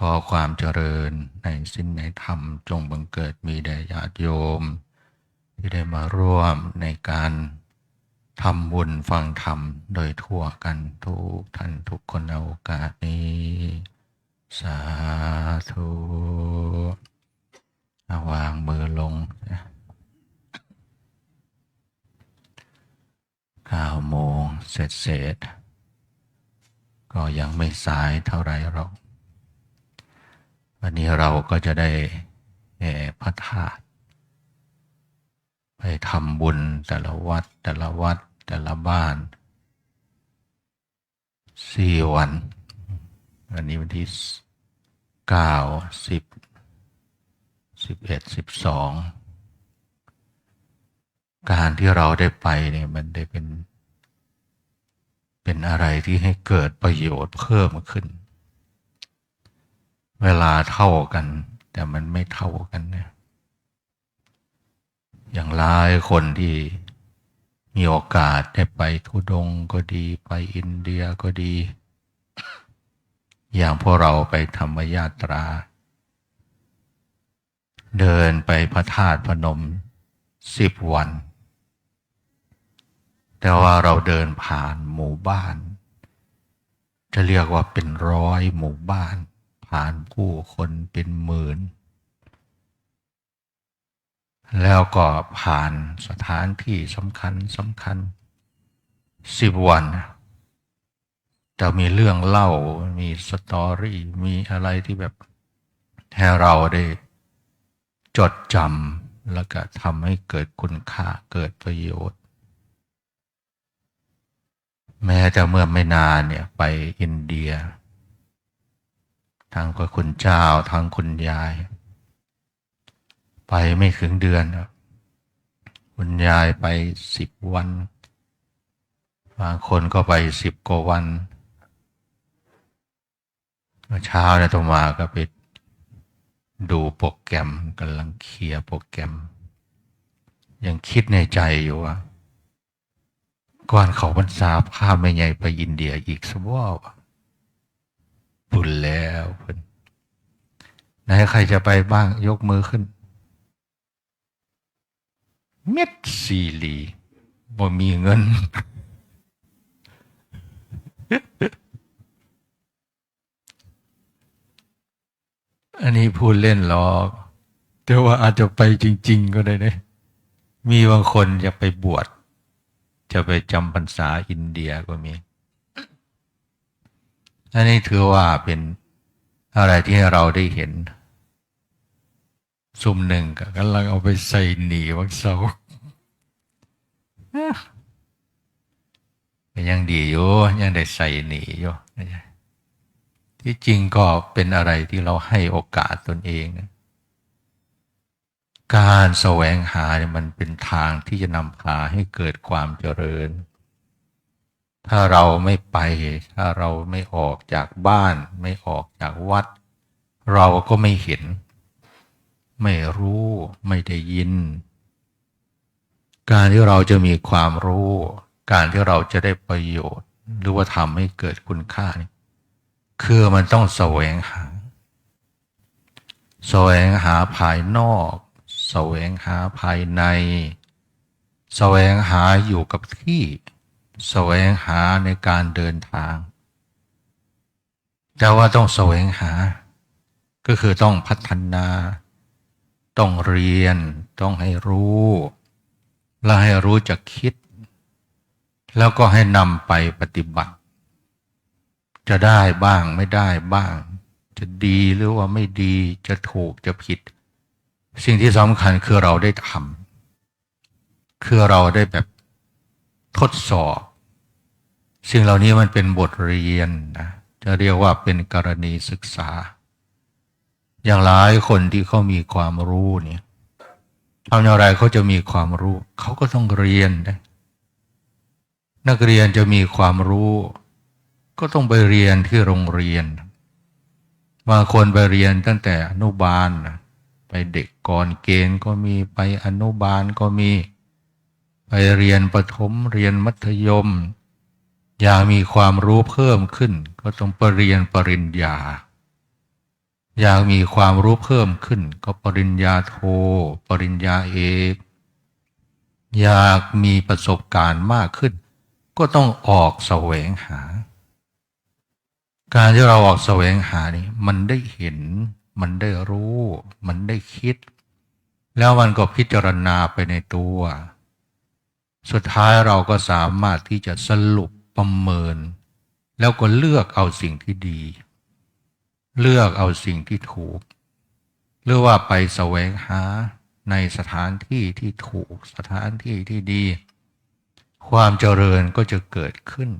ขอความเจริญในสิ้นในธรรมจงบังเกิดมีแด่ญาติโยม ที่ได้มาร่วมในการทำบุญฟังธรรมโดยทั่วกันทุกท่านทุกคนในโอกาสนี้ สาธุเอาวางมือลงนะเก้าโมงเสร็จเสร็จ ก็ยังไม่สายเท่าไรหรอก วันนี้เราก็จะได้แห่พระธาตุไปทำบุญแต่ละวัด แต่ละวัด แต่ละบ้านสี่วันวันนี้วันที่เก้าสิบสิบเอ็ดสิบสองการที่เราได้ไปเนี่ยมันได้เป็น เป็นอะไรที่ให้เกิดประโยชน์เพิ่มขึ้น เวลาเท่ากัน แต่มันไม่เท่ากันเนี่ยอย่างหลายคนที่มีโอกาสได้ไปทุดงก็ดีไปอินเดียก็ดี อย่างพวกเราไปธรรมยาตรา เดินไปพระธาตุพนมสิบวัน แต่ว่าเราเดินผ่านหมู่บ้าน จะเรียกว่าเป็นร้อยหมู่บ้าน ผ่านผู้คนเป็นหมื่น แล้วก็ผ่านสถานที่สำคัญสำคัญสิบวันจะมีเรื่องเล่ามีสตอรี่มีอะไรที่แบบให้เราได้จดจำแล้วก็ทำให้เกิดคุณค่าเกิดประโยชน์ แม้แต่เมื่อไม่นานเนี่ยไปอินเดีย ทั้งคุณเจ้าทั้งคุณยาย ไปไม่ถึงเดือนครับคุณยายไปสิบวัน บางคนก็ไปสิบกว่าวันเมื่อเช้าเนี่ยตมาก็ไปดูโปรแกรมกำลังเคลียร์โปรแกรม ยังคิดในใจอยู่ว่าก่อนเขาพรรษาพาไม่ใหญ่ไปอินเดียอีกสักว่า บุญแล้วเพิ่นไหนใครจะไปบ้างยกมือขึ้น เม็ดซีรีบ่มีเงิน อันนี้พูดเล่นหรอกแต่ว่าอาจจะไปจริง ๆ ก็ได้นะมีบางคนจะไปบวชจะไปจำพรรษาอินเดียก็มี อันนี้ถือว่าเป็นอะไรที่เราได้เห็น ซุ่มหนึ่งก็กำลังเอาไปใส่หนีวักเสาก็ยังดีอยู่ยังได้ใส่หนีอยู่ที่จริงก็เป็นอะไรที่เราให้โอกาสตนเองการแสวงหาเนี่ยมันเป็นทางที่จะนำพาให้เกิดความเจริญ ถ้าเราไม่ไป ถ้าเราไม่ออกจากบ้าน ไม่ออกจากวัด เราก็ไม่เห็น ไม่รู้ไม่ได้ยิน การที่เราจะมีความรู้ การที่เราจะได้ประโยชน์ หรือว่าทำให้เกิดคุณค่านี่คือมันต้องแสวงหา แสวงหาภายนอก แสวงหาภายใน แสวงหาอยู่กับที่ แสวงหาในการเดินทาง แต่ว่าต้องแสวงหา ก็คือต้องพัฒนา ต้องเรียน ต้องให้รู้ และให้รู้จักคิด แล้วก็ให้นำไปปฏิบัติ จะได้บ้างไม่ได้บ้าง จะดีหรือว่าไม่ดี จะถูกจะผิด สิ่งที่สำคัญคือเราได้ทำคือเราได้แบบทดสอบ สิ่งเหล่านี้มันเป็นบทเรียนนะจะเรียกว่าเป็นกรณีศึกษา อย่างหลายคนที่เขามีความรู้เนี่ยทำอย่างไรเขาจะมีความรู้ เขาก็ต้องเรียนนะนักเรียนจะมีความรู้ ก็ต้องไปเรียนที่โรงเรียนบางคนไปเรียนตั้งแต่อนุบาลนะไปเด็กก่อนเกณฑ์ก็มีไปอนุบาลก็มี ไปเรียนประถมเรียนมัธยม อยากมีความรู้เพิ่มขึ้น ก็ต้องปเรียนปริญญา อยากมีความรู้เพิ่มขึ้น ก็ปริญญาโท ปริญญาเอกอยากมีประสบการณ์มากขึ้น ก็ต้องออกแสวงหา การที่เราออกแสวงหานี่มันได้เห็น มันได้รู้ มันได้คิด แล้วมันก็พิจารณาไปในตัว สุดท้ายเราก็สามารถที่จะสรุป ประเมิน แล้วก็เลือกเอาสิ่งที่ดี เลือกเอาสิ่งที่ถูกหรือว่าไปแสวงหาในสถานที่ที่ถูกสถานที่ที่ดี ความเจริญก็จะเกิดขึ้น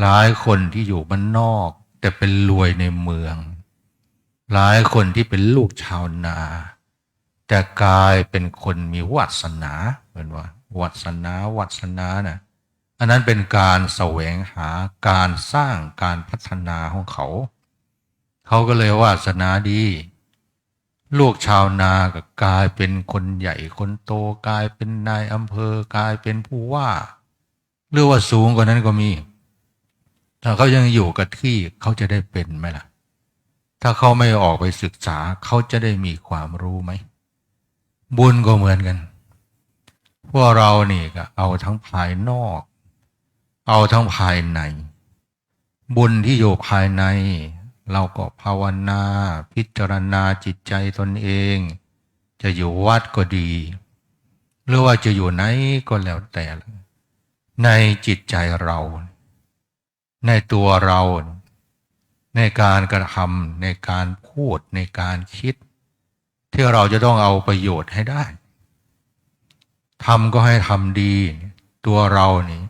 หลายคนที่อยู่บ้านนอก แต่เป็นรวยในเมือง หลายคนที่เป็นลูกชาวนา แต่กลายเป็นคนมีวัสนาเหมือนว่าวัสนาวัสนานะ่ะ อันนั้นเป็นการแสวงหาการสร้างการพัฒนาของเขา เขาก็เลยวาสนาดี ลูกชาวนาก็กลายเป็นคนใหญ่คนโตกลายเป็นนายอำเภอกลายเป็นผู้ว่าหรือว่าสูงกว่านั้นก็มี ถ้าเขายังอยู่กับที่เขาจะได้เป็นไหมล่ะ ถ้าเขาไม่ออกไปศึกษาเขาจะได้มีความรู้ไหม บุญก็เหมือนกัน พวกเรานี่ก็เอาทั้งภายนอก เอาทั้งภายใน บุญที่อยู่ภายใน เราก็ภาวนาพิจารณาจิตใจตนเอง จะอยู่วัดก็ดี หรือว่าจะอยู่ไหนก็แล้วแต่ ในจิตใจเรา ในตัวเรา ในการกระทำในการพูดในการคิด ที่เราจะต้องเอาประโยชน์ให้ได้ทำก็ให้ทำดี ตัวเรานี่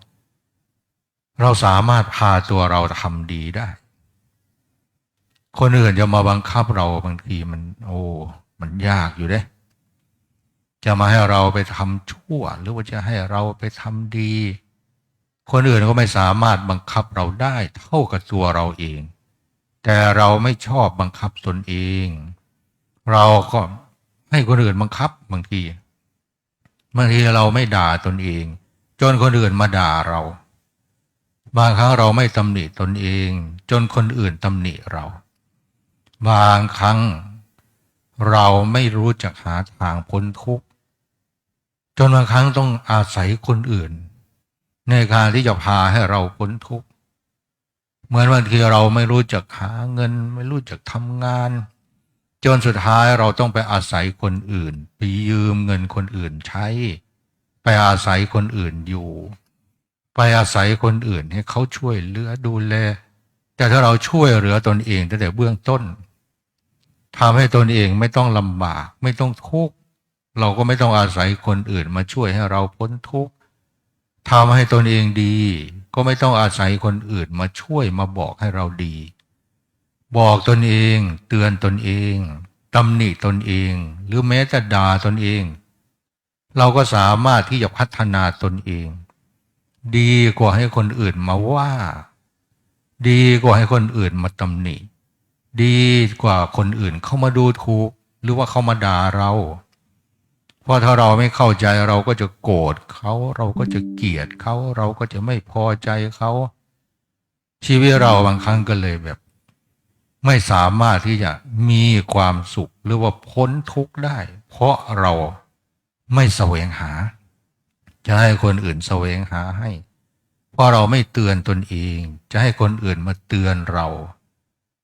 เราสามารถพาตัวเราทำดีได้ คนอื่นจะมาบังคับเราบางทีมันโอ้มันยากอยู่เด้จะมาให้เราไปทำชั่ว หรือว่าจะให้เราไปทำดี คนอื่นก็ไม่สามารถบังคับเราได้เท่ากับตัวเราเอง แต่เราไม่ชอบบังคับตนเอง เราก็ให้คนอื่นบังคับบางทีบางทีเราไม่ด่าตนเอง จนคนอื่นมาด่าเรา บางครั้งเราไม่ตำหนิตนเอง จนคนอื่นตำหนิเรา บางครั้งเราไม่รู้จักหาทางพ้นทุกข์จนบางครั้งต้องอาศัยคนอื่น ในการที่จะพาให้เราพ้นทุกข์เหมือนบางทีเราไม่รู้จักหาเงิน ไม่รู้จักทำงาน จนสุดท้ายเราต้องไปอาศัยคนอื่น ไปยืมเงินคนอื่นใช้ ไปอาศัยคนอื่นอยู่ ไปอาศัยคนอื่นให้เขาช่วยเหลือดูแล แต่ถ้าเราช่วยเหลือตนเองตั้งแต่เบื้องต้นทำให้ตนเองไม่ต้องลำบาก ไม่ต้องทุกข์เราก็ไม่ต้องอาศัยคนอื่นมาช่วยให้เราพ้นทุกข์ทำให้ตนเองดี ก็ไม่ต้องอาศัยคนอื่นมาช่วยมาบอกให้เราดี บอกตนเอง เตือนตนเองตำหนิตนเอง หรือแม้แต่ด่าตนเอง เราก็สามารถที่จะพัฒนาตนเอง ดีกว่าให้คนอื่นมาว่า ดีกว่าให้คนอื่นมาตำหนิ ดีกว่าคนอื่นเข้ามาดูถูกหรือว่าเข้ามาด่าเรา เพราะถ้าเราไม่เข้าใจเราก็จะโกรธเขาเราก็จะเกลียดเขาเราก็จะไม่พอใจเขาชีวิตเราบางครั้งก็เลยแบบ ไม่สามารถที่จะมีความสุขหรือว่าพ้นทุกข์ได้ เพราะเราไม่แสวงหา จะให้คนอื่นแสวงหาให้ เพราะเราไม่เตือนตนเอง จะให้คนอื่นมาเตือนเรา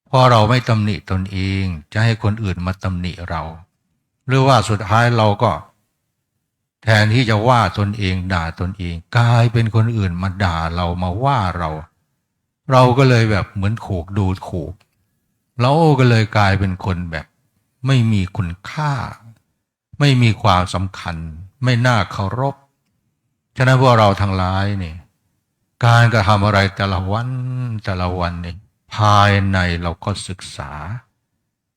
เพราะเราไม่ตำหนิตนเอง จะให้คนอื่นมาตำหนิเรา หรือว่าสุดท้ายเราก็ แทนที่จะว่าตนเองด่าตนเองกลายเป็นคนอื่นมาด่าเรามาว่าเรา เราก็เลยแบบเหมือนถูกดูถูกเราก็เลยกลายเป็นคนแบบไม่มีคุณค่า ไม่มีความสำคัญ ไม่น่าเคารพ ฉะนั้นพวกเราทั้งหลายนี่การกระทำอะไรแต่ละวันแต่ละวันนี่ภายในเราก็ศึกษา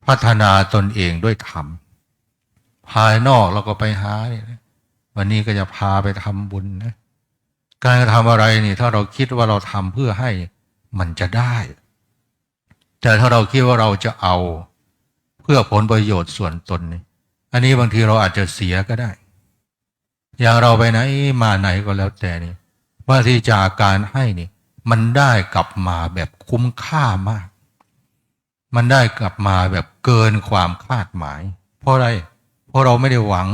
พัฒนาตนเองด้วยธรรมภายนอกเราก็ไปหาเนี่ยวันนี้ก็จะพาไปทำบุญนะการกระทำอะไรนี่ ถ้าเราคิดว่าเราทำเพื่อให้มันจะได้ แต่ถ้าเราคิดว่าเราจะเอาเพื่อผลประโยชน์ส่วนตนนี่อันนี้บางทีเราอาจจะเสียก็ได้ อย่างเราไปไหนมาไหนก็แล้วแต่นี่ว่าที่จากการให้นี่มันได้กลับมาแบบคุ้มค่ามาก มันได้กลับมาแบบเกินความคาดหมาย เพราะอะไรเพราะเราไม่ได้หวัง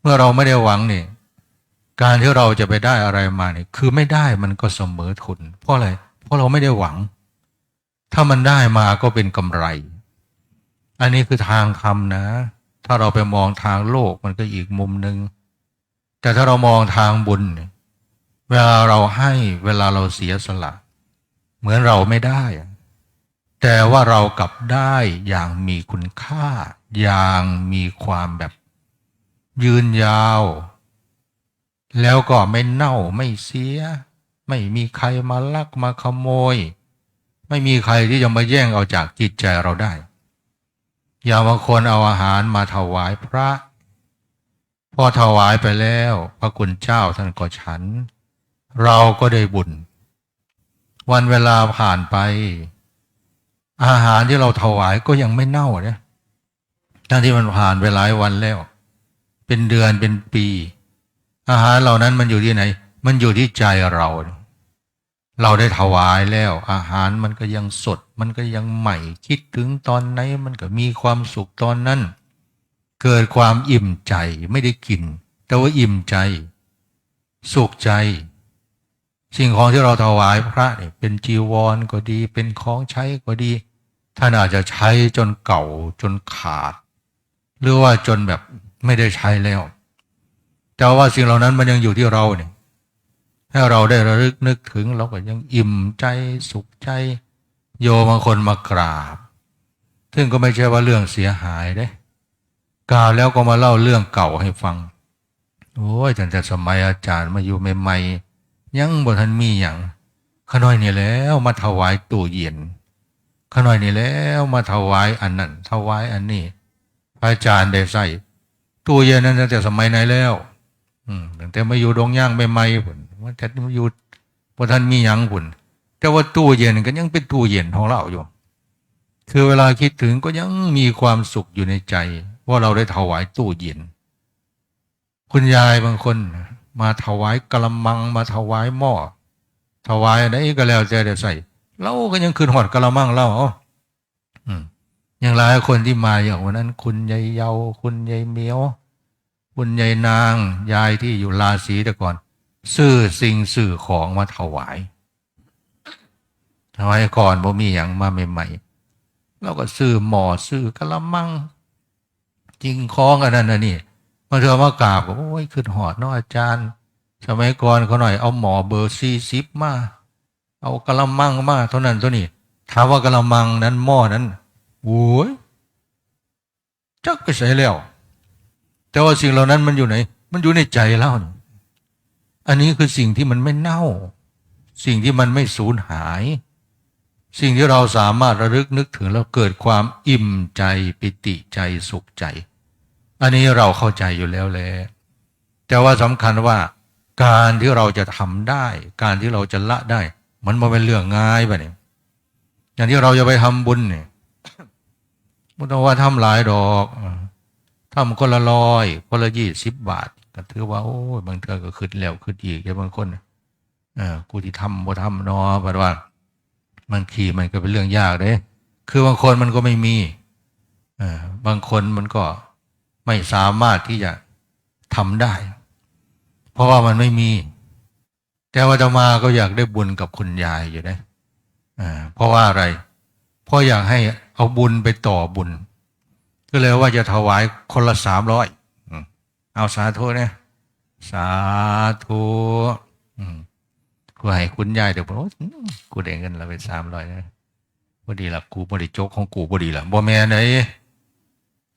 เมื่อเราไม่ได้หวังนี่การที่เราจะไปได้อะไรมาเนี่ยคือไม่ได้มันก็เสมอทุน เพราะอะไร เพราะเราไม่ได้หวัง ถ้ามันได้มาก็เป็นกำไร อันนี้คือทางคำนะ ถ้าเราไปมองทางโลกมันก็อีกมุมหนึ่งแต่ถ้าเรามองทางบุญ เวลาเราให้เวลาเราเสียสละ เหมือนเราไม่ได้ แต่ว่าเรากลับได้อย่างมีคุณค่า อย่างมีความแบบยืนยาว แล้วก็ไม่เน่าไม่เสีย ไม่มีใครมาลักมาขโมย ไม่มีใครที่จะมาแย่งเอาจากจิตใจเราได้ อย่างบางคนเอาอาหารมาถวายพระ พอถวายไปแล้ว พระคุณเจ้าท่านก็ฉัน เราก็ได้บุญ วันเวลาผ่านไป อาหารที่เราถวายก็ยังไม่เน่าเนี่ยทั้งที่มันผ่านไปหลายวันแล้ว เป็นเดือนเป็นปี อาหารเหล่านั้นมันอยู่ที่ไหน มันอยู่ที่ใจเราเเราได้ถวายแล้ว อาหารมันก็ยังสด มันก็ยังใหม่ คิดถึงตอนไหนมันก็มีความสุขตอนนั้น เกิดความอิ่มใจไม่ได้กิน แต่ว่าอิ่มใจ สุขใจ สิ่งของที่เราถวายพระเนี่ยเป็นจีวรก็ดี เป็นของใช้ก็ดี ท่านอาจจะใช้จนเก่าจนขาด หรือว่าจนแบบไม่ได้ใช้แล้ว แต่ว่าสิ่งเหล่านั้นมันยังอยู่ที่เราเนี่ย ให้เราได้ระลึกนึกถึงเราก็ยังอิ่มใจสุขใจ โยมบางคนมากราบ ซึ่งก็ไม่ใช่ว่าเรื่องเสียหายเด้กล่าวแล้วก็มาเล่าเรื่องเก่าให้ฟัง โอ้ยตั้งแต่สมัยอาจารย์มาอยู่ใหม่ๆยังบ่ทันมีอย่างขน้อยนี่แล้วมาถวายตู้เย็นขน้อยนี่แล้วมาถวายอันนั้นถวายอันนี้พระอาจารย์ได้ใส่ตู้เย็นนั้นตั้งแต่สมัยไหนแล้ว อืมตั้งแต่มาอยู่ดงย่างใหม่ๆผุน ว่าแต่มาอยู่บ่ทันมีหยังผุนแต่ว่าตู้เย็นก็ยังเป็นตู้เย็นของเราอยู่ คือเวลาคิดถึงก็ยังมีความสุขอยู่ในใจ ว่าเราได้ถวายตู้เย็น คุณยายบางคน มาถวายกระมังมาถวายหม้อถวายอะไรก็แล้วแต่ได้ใส่เราก็ยังคืนหอดกระมังเราอาอืมอย่างหลายคนที่มาอย่างวันนั้น คุณยายเยา คุณยายเมียว คุณยายนาง ยายที่อยู่ราศีแต่ก่อน ซื้อสิ่งซื้อของมาถวายถวายก่อนบ่มีอย่างมาใหม่ๆเราก็ซื้อหมอซื้อกระมังจริงคล้องกันนั่นนะนี่มาเธอมากราบก็โอ้ยขึ้นหอดนาะอาจารย์ สมัยก่อนเขาหน่อยเอาหมอเบอร์สี่สิบมา เอากระมังมาเท่านั้นเท่านี้ถามว่ากระมังนั้นหม้อนั้นโอ้ยจักก็ใส่แล้ว แต่ว่าสิ่งเหล่านั้นมันอยู่ไหน มันอยู่ในใจเรานี่ อันนี้คือสิ่งที่มันไม่เน่า สิ่งที่มันไม่สูญหาย สิ่งที่เราสามารถระลึกนึกถึงแล้วเกิดความอิ่มใจปิติใจสุขใจ อันนี้เราเข้าใจอยู่แล้วแหละแต่ว่าสำคัญว่าการที่เราจะทำได้ การที่เราจะละได้ มันมาเป็นเรื่องง่ายไปเนี่ยอย่างที่เราจะไปทำบุญเนี่ยมุตว่าทำหลายดอกทำคนละร้อยคนละยี่สิบบาท ก็ถือว่าโอ้ยบางเทือก็ขึ้นแล้วขึ้นอีกแค่บางคนเออกูที่ทำบ่ทำนอแปลว่ามันขี่มันก็เป็นเรื่องยากเด้คือบางคนมันก็ไม่มีเออบางคนมันก็ไม่สามารถที่จะทำได้ เพราะว่ามันไม่มี แต่ว่าจะมาก็อยากได้บุญกับคุณยายอยู่นะอ่าเพราะว่าอะไร เพราะอยากให้เอาบุญไปต่อบุญ ก็เลยว่าจะถวายคนละสามร้อย เอาสาธุเนี่ยสาธุกูให้คุณยายเดี๋ยวบอกว่ากูได้เงินเราไปสามร้อยนะพอดีละกูบริโจกของกูพอดีละบอแม่ไหน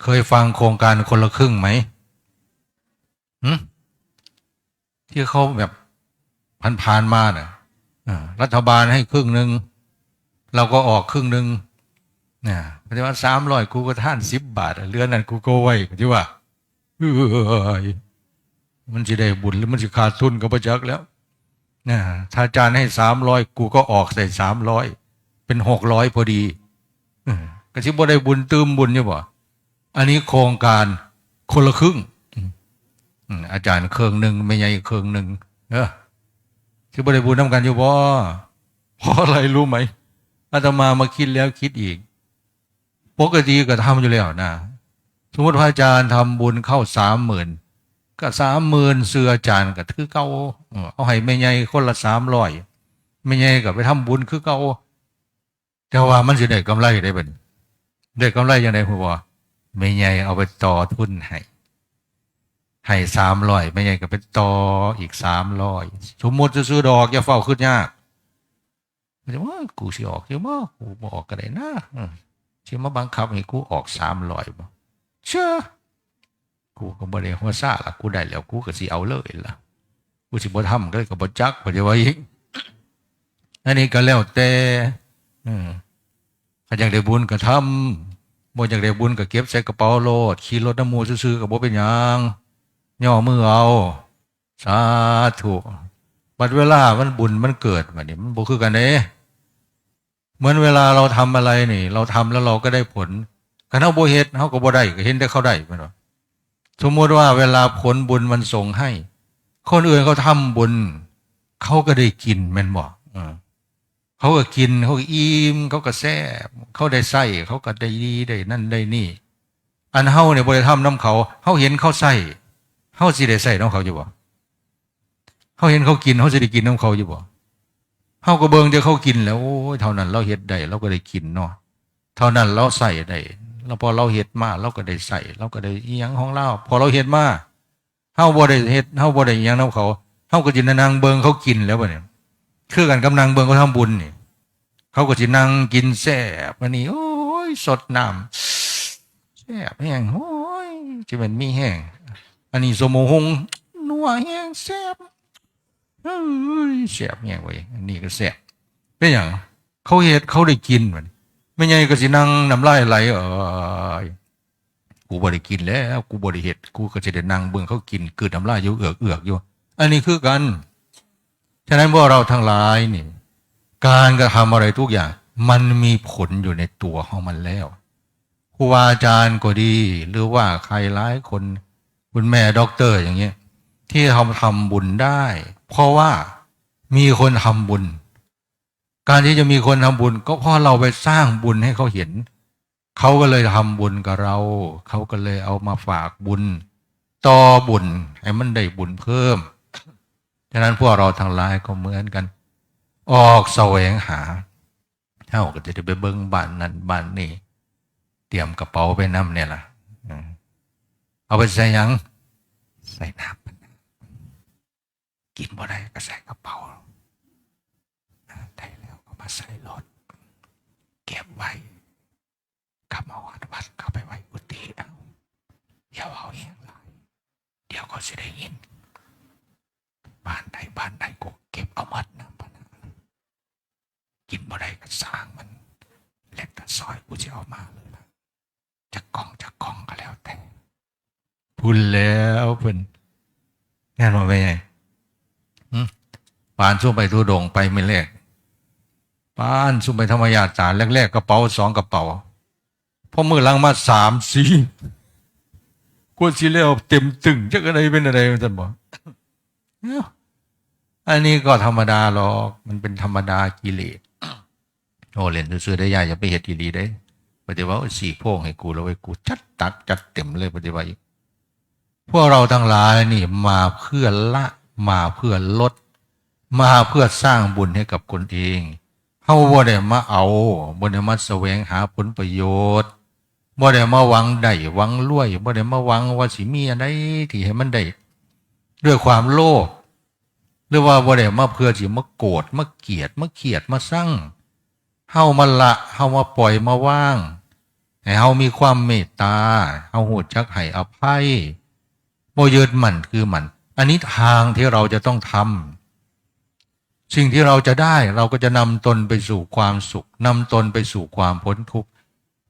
เคยฟังโครงการคนละครึ่งไหมหืมที่เขาแบบผ่านๆมาน่ะอ่ารัฐบาลให้ครึ่งหนึ่งเราก็ออกครึ่งหนึ่งเนี่ยปฏิวัติสามร้อยกูก็ท่านสิบบาทเรือนนั้นกูก็ไว้ที่ว่า ยมันจะได้บุญหรือมันจะขาดทุนกับประจักษ์แล้วนะถ้าอาจารย์ให้สามร้อยกูก็ออกใส่สามร้อยเป็นหกร้อยพอดีก็ชิบ่ได้บุญตืมบุญเนี่ยบ่อันนี้โครงการคนละครึ่งอาจารย์เครื่องหนึ่งไม่ใหญ่เครื่องหนึ่งเออชิบ่ได้บุญทำกันอยู่บ่เพราะอะไรรู้ไหมอาตมามาคิดแล้วคิดอีก ปกติก็ทำอยู่แล้วนะ สมมติพระอาจารย์ทำบุญเข้าสามหมื่นก็สามหมื่นเสืออาจารย์ก็ถือเก้าเอาให้แม่ใหญ่คนละสามร้อยแม่ใหญ่ก็ไปทำบุญคือเก้าแต่ว่ามันสิได้กำไรได้เป็นได้กำไรยังไงคุณบอกแม่ใหญ่เอาไปต่อทุนให้ให้สามร้อยแม่ใหญ่ก็ไปต่ออีกสามร้อยสมมติจะซื้อดอกอย่าเฝ้าขึ้นยากมันจะว่ากูสิออกเดี๋ยวว่ากูบอกก็ได้นะเออสิมาบังคับให้กูออกสามร้อยบ่ เชื่อกูก็บ่ได้หัวซ่าละกูได้แล้วกูก็สิเอาเลยล่ะกูสิบ่ทำก็เลยก็บ่จักบ่ได้ว่าอีกอันนี้ก็แล้วแต่อืมถ้าอยากได้บุญก็ทำบ่อยากได้บุญก็เก็บใส่กระเป๋าโลดขี่รถน้ำมูซื่อๆก็บ่เป็นหยังย่อมือเอา สาธุบัดเวลามันบุญมันเกิดบัดนี้มันบ่คือกันเด้เหมือนเวลาเราทำอะไรนี่ เราทำแล้วเราก็ได้ผล คันเฮาบ่เฮ็ดเฮาก็บ่ได้ก็เห็นแต่เขาได้แม่นบ่สมมุติว่าเวลาผลบุญมันส่งให้ คนอื่นเขาทำบุญ เขาก็ได้กินแม่นบ่เออเขาก็กินเขาก็อิ่มเขาก็แซ่บเขาได้ใส่เขาก็ได้ดีได้นั่นได้นี่ อันเฮาเนี่ยบ่ได้ทำน้ำเขาเฮาเห็นเขาใส่เฮาสิได้ใส่น้ำเขาอยู่บ่เฮาเห็นเขากินเฮาสิได้กินน้ำเขาอยู่บ่เฮาก็เบิ่งแต่เขากินแล้วโอ้ยเท่านั้นเราเฮ็ดได้เราก็ได้กินเนาะเท่านั้นเราใส่ได้ แล้วพอเราเฮ็ดมาเราก็ได้ใส่เราก็ได้อียังของเราพอเราเฮ็ดมาเฮาบ่ได้เฮ็ดเฮาบ่ได้อียังนํเขาเฮาก็สินั่งเบิงเขากินแล้วบัดนี้คือกันกำลังเบิงเขาทำบุญนี่เขาก็สินั่งกินแซ่บอันนี้โอ้ยสดน้ำแซ่บแห้งโอ้ยสิเป็นมีแห้งอันนี้สมหงนัวแห้งแซ่บเอ้ยแซ่บแห้งเว้อันนี้ก็แซ่บเป็นหยังเขาเฮ็ดเขาได้กินบัด ไม่ใช่ก็สินั่งน้ำลายไหลเออกูบ่ได้กินแล้วกูบ่ได้เฮ็ดกูก็จะได้นั่งเบิ่งเขากินเกิดน้ำลายอยู่เอือกเอือกอยู่ อันนี้คือกัน ฉะนั้นพวกเราทั้งหลายนี่ การกระทำอะไรทุกอย่าง มันมีผลอยู่ในตัวของมันแล้วครูอาจารย์ก็ดี หรือว่าใครหลายคนคุณแม่ด็อกเตอร์อย่างเงี้ยที่ทำทำบุญได้ เพราะว่ามีคนทำบุญ การที่จะมีคนทำบุญ ก็เพราะเราไปสร้างบุญให้เขาเห็น เขาก็เลยทำบุญกับเรา เขาก็เลยเอามาฝากบุญ ต่อบุญให้มันได้บุญเพิ่ม ฉะนั้นพวกเราทั้งหลายก็เหมือนกัน ออกแสวงหาเท่าก็จะได้ไปเบิ้งบ้านนั้นบ้านนี้ เตรียมกระเป๋าไปน้ำเนี่ยล่ะเอาไปใส่ยัง ใส่น้ำกินบ่ได้ก็ใส่กระเป๋า มาใส่รถเก็บไว้กลับมาวัดวัดเข้าไปไว้กุฏิเอาอย่าเอาแห้งหลาย เดี๋ยวก็จะได้ยิน บ้านใดบ้านใดก็เก็บเอามัดนะพะนะกินบ่ได้ก็สร้างมันเล็กแต่ซอยกูจะเอามาเลยนะจะกล่องจะกล่องก็แล้วแต่พูดแล้วเพิ่นแน่นอนไปไงหึปานช่วงไปทุดงค์ไปไม่แรก ป้านสุมไปธรรมยาจารแรกๆกระเป๋าสองกระเป๋าพอมือลังมาสามสี่กวดสิแล้วเต็มตึงจะอะไรเป็นอะไรท่านบอกเอ้าอันนี้ก็ธรรมดาหรอกมันเป็นธรรมดากิเลสโอ้เล่นซื้อได้ยากอย่าไปเหตุดีได้ปฏิวัติสี่โพงให้กูแล้วไว้กูจัดตักจัดเต็มเลยปฏิวัติพวกเราทั้งหลายนี่มาเพื่อละมาเพื่อลด มาเพื่อสร้างบุญให้กับคนเอง เฮาบ่ได้มาเอาบ่ได้มาแสวงหาผลประโยชน์บ่ได้มาหวังได้หวังรวยบ่ได้มาหวังว่าสิมีอะไรที่ให้มันได้ด้วยความโลภหรือว่าบ่ได้มาเพื่อสิมาโกรธมาเกลียดมาเกียดมาสั่งเฮามาละเฮามาปล่อยมาว่างให้เฮามีความเมตตาเฮาหูจักให้อภัยบ่ยึดมั่นคือมัน อันนี้ทางที่เราจะต้องทำ สิ่งที่เราจะได้เราก็จะนำตนไปสู่ความสุขนำตนไปสู่ความพ้นทุกข์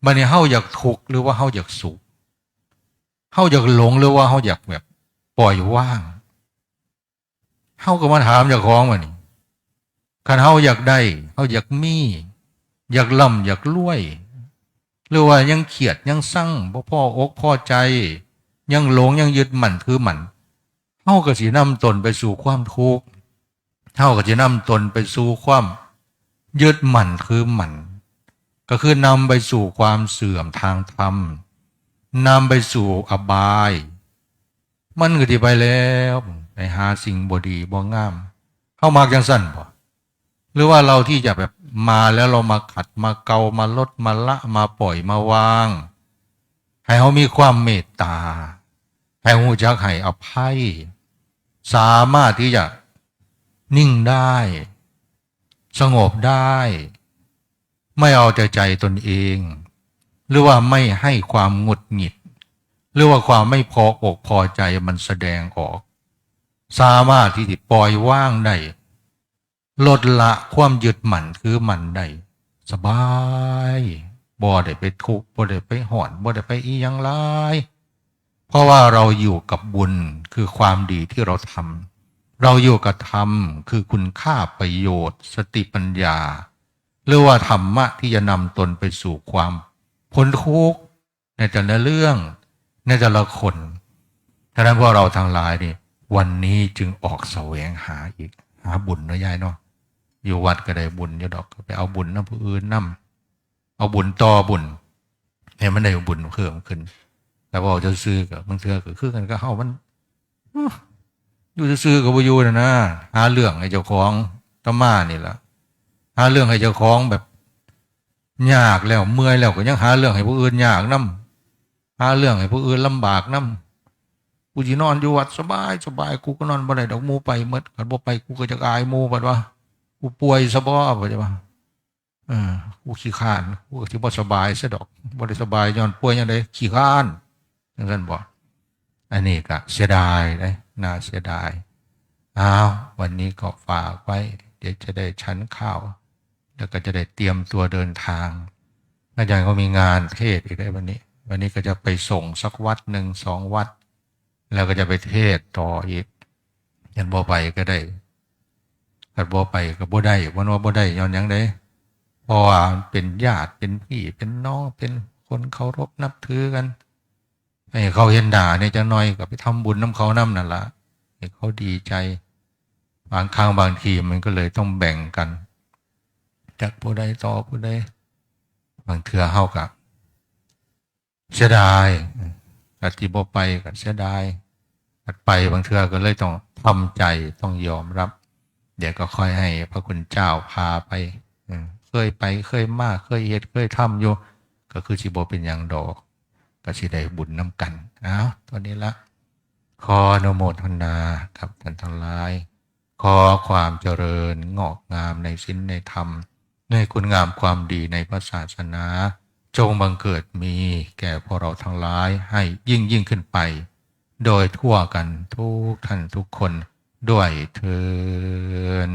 มันเนี่ยเฮาอยากทุกข์หรือว่าเฮาอยากสุขเฮาอยากหลงหรือว่าเฮาอยากแบบปล่อยว่างเฮาก็มาถามจากของมันนี่คันเฮาอยากได้เฮาอยากมี อยากล่ำอยากรวย หรือว่ายังเขียดยังสั่งพ่อพ่ออกพ่อใจ ยังหลงยังยึดมั่นคือมันเฮาก็สินำตนไปสู่ความทุกข์ เท่ากับจะนำตนไปสู่ความยึดหมั่นคือหมั่นก็คือนำไปสู่ความเสื่อมทางธรรมนำไปสู่อบาย มันก็ที่ไปแล้วไปหาสิ่งบดีบ่งาม เข้ามาจังสั้นบ่หรือว่าเราที่จะแบบมาแล้วเรามาขัดมาเกามาลดมาละมาปล่อยมาวาง ให้เขามีความเมตตา ให้หูจักให้อภัย สามารถที่จะ นิ่งได้ สงบได้ ไม่เอาแต่ใจตนเอง หรือว่าไม่ให้ความหงุดหงิด หรือว่าความไม่พออกพอใจมันแสดงออก สามารถที่จะปล่อยว่างได้ลดละความยึดหมั่นคือหมันได้สบายบ่ได้ไปทุกข์บ่ได้ไปหอนบ่ได้ไปอีหยังไรเพราะว่าเราอยู่กับบุญคือความดีที่เราทำ เราอยู่กับธรรมคือคุณค่าประโยชน์ สติปัญญา หรือว่าธรรมะที่จะนำตนไปสู่ความพ้นทุกข์ในแต่ละเรื่อง ในแต่ละคนฉะนั้นพวกเราทางหลายนี่วันนี้จึงออกแสวงหาอีกหาบุญเนาะยายเนาะอยู่วัดก็ได้บุญอยู่ดอกไปเอาบุญน้ำผู้อื่นน้ำเอาบุญต่อบุญให้มันได้บุญเพิ่มขึ้น แต่ว่าจะซื้อกับมันเถื่อก็คือกันก็เฮามัน อยู่ซื้อๆกับอยู่นะนะหาเรื่องให้เจ้าของตมานี่ละหาเรื่องให้เจ้าของแบบยากแล้วเมื่อยแล้วก็ยังหาเรื่องให้ผู้อื่นยากนํหาเรื่องให้ผู้อื่นลำบากนํกูสินอนอยู่วัดสบายสบายกูก็นอนบ่ได้ดอกมูไปหมดกันบ่ไปกูก็จะอายมูบัดว่ากูป่วยซะบ่บ่ได้ว่าเออกูขี้ข้านกูก็สิบ่สบายซะดอกบ่ได้สบายย้อนป่วยจังไดขี้ข้านจังซั่นบ่ อันนี้ก็เสียดายเด้น่าเสียดายอ้าววันนี้ก็ฝากไว้ เดี๋ยวจะได้ชั้นข้าว แล้วก็จะได้เตรียมตัวเดินทางอาจารย์ก็มีงานเทศอีกได้วันนี้ วันนี้ก็จะไปส่งสักวัดหนึ่งสองวัด แล้วก็จะไปเทศต่ออีกยันบ่ไปก็ได้กัดบ่ไปก็บ่ได้วันว่าบ่ได้ย้อนยังได้เพราะว่าเป็นญาติเป็นพี่เป็นน้องเป็นคนเคารพนับถือกัน ให้เขาเห็นด่าเนี่ยจะน้อยก็ไปทำบุญน้ำเขาน้ำนั่นละให้เขาดีใจ บางครั้งบางทีมันก็เลยต้องแบ่งกัน จากผู้ใดต่อผู้ใดบางเถื่อเฮากับเสียดายกัที่บ่ไปกับเสียดายกัดไปบางเถื่อก็เลยต้องทำใจต้องยอมรับ เดี๋ยวก็ค่อยให้ พระคุณเจ้าพาไปเคยไปเคยมากเคยเฮ็ดเคยทำอยู่ ก็คือสิบ่เป็นอย่างดอก ก็สิได้บุญน้ำกันอ้าวตอนนี้ละขออนุโมทนากับท่านทั้งหลาย ขอความเจริญงอกงามในสิ้นในธรรม ในคุณงามความดีในพระศาสนา จงบังเกิดมีแก่พวกเราทั้งหลายให้ยิ่งยิ่งขึ้นไป โดยทั่วกันทุกท่านทุกคนด้วยเทิน